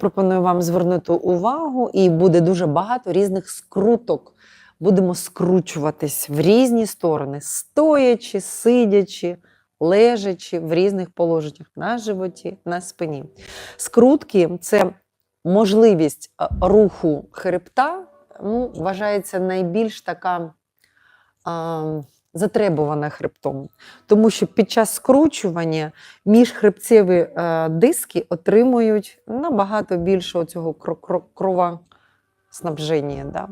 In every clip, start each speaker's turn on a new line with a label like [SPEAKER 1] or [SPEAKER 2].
[SPEAKER 1] пропоную вам звернути увагу, і буде дуже багато різних скруток. Будемо скручуватись в різні сторони, стоячи, сидячи, лежачи в різних положеннях на животі, на спині. Скрутки це можливість е, руху хребта, ну, вважається найбільш така а, затребувана хребтом. Тому що під час скручування міжхребцеві е, диски отримують набагато більше цього кровоснабження. Да?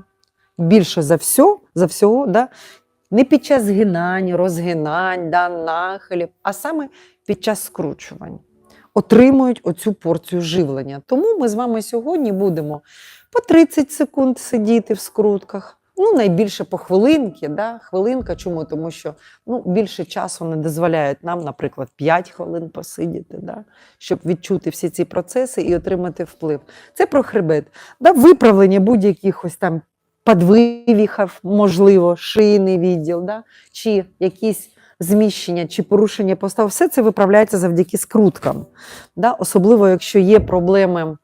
[SPEAKER 1] Більше за все, за всього, да? не під час згинань, розгинань, да, нахилів, а саме під час скручувань. Отримують оцю порцію живлення. Тому ми з вами сьогодні будемо по 30 секунд сидіти в скрутках. Ну, найбільше по хвилинки. Да? Хвилинка. Чому? Тому що ну, більше часу не дозволяють нам, наприклад, 5 хвилин посидіти, да? щоб відчути всі ці процеси і отримати вплив. Це про хребет. Да? Виправлення будь-яких там подвивіхів, можливо, шийний відділ, да? чи якісь зміщення, чи порушення постав. Все це виправляється завдяки скруткам. Да? Особливо, якщо є проблеми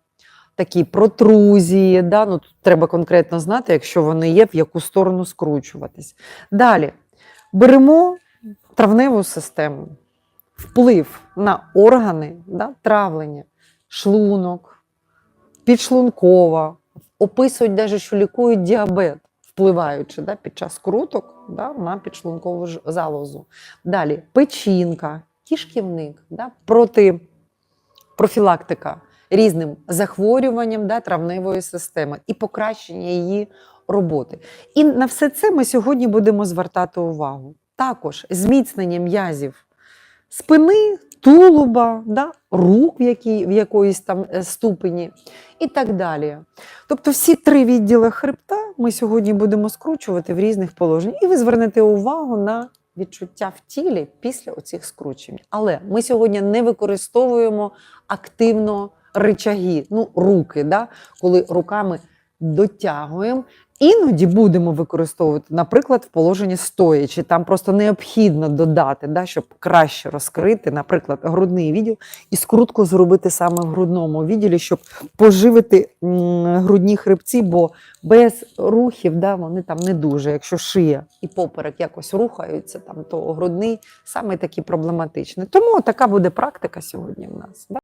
[SPEAKER 1] такі протрузії, да? ну, тут треба конкретно знати, якщо вони є, в яку сторону скручуватись. Далі беремо травневу систему, вплив на органи да? травлення, шлунок, підшлункова, описують, навіть, що лікують діабет, впливаючи да? під час круток да? на підшлункову залозу. Далі печінка, кишківник, да? проти профілактика різним захворюванням да, травневої системи і покращення її роботи. І на все це ми сьогодні будемо звертати увагу. Також зміцнення м'язів спини, тулуба, да, рук в, якій, в якоїсь там е, ступені і так далі. Тобто всі три відділи хребта ми сьогодні будемо скручувати в різних положеннях. І ви звернете увагу на відчуття в тілі після оцих скручень. Але ми сьогодні не використовуємо активно ричаги, ну, руки, да? коли руками дотягуємо. Іноді будемо використовувати, наприклад, в положенні стоячи. Там просто необхідно додати, да, щоб краще розкрити, наприклад, грудний відділ і скрутку зробити саме в грудному відділі, щоб поживити грудні хребці, бо без рухів да, вони там не дуже. Якщо шия і поперек якось рухаються, там, то грудний саме такі проблематичний. Тому така буде практика сьогодні в нас. Да?